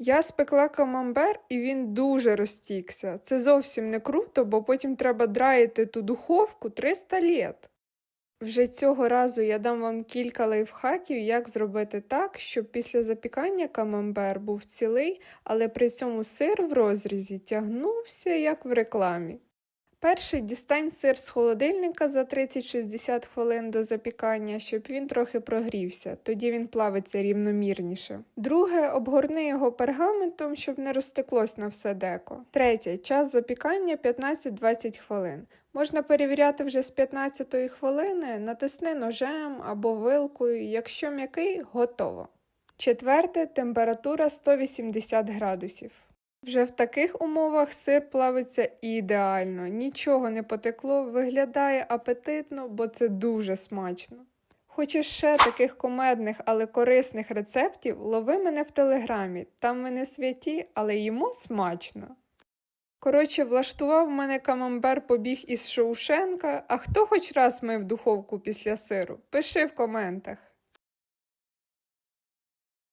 Я спекла камамбер і він дуже розтікся. Це зовсім не круто, бо потім треба драїти ту духовку 300 літ. Вже цього разу я дам вам кілька лайфхаків, як зробити так, щоб після запікання камамбер був цілий, але при цьому сир в розрізі тягнувся, як в рекламі. Перший дістань сир з холодильника за 30-60 хвилин до запікання, щоб він трохи прогрівся, тоді він плавиться рівномірніше. Друге, обгорни його пергаментом, щоб не розтеклось на все деко. Третє, час запікання 15-20 хвилин. Можна перевіряти вже з 15 хвилини, натисни ножем або вилкою, якщо м'який, готово. Четверте, температура 180 градусів. Вже в таких умовах сир плавиться ідеально, нічого не потекло, виглядає апетитно, бо це дуже смачно. Хочеш ще таких комедних, але корисних рецептів, лови мене в телеграмі. Там ми святі, але їмо смачно. Коротше, влаштував мене камамбер побіг із Шоушенка, а хто хоч раз мив духовку після сиру? Пиши в коментах.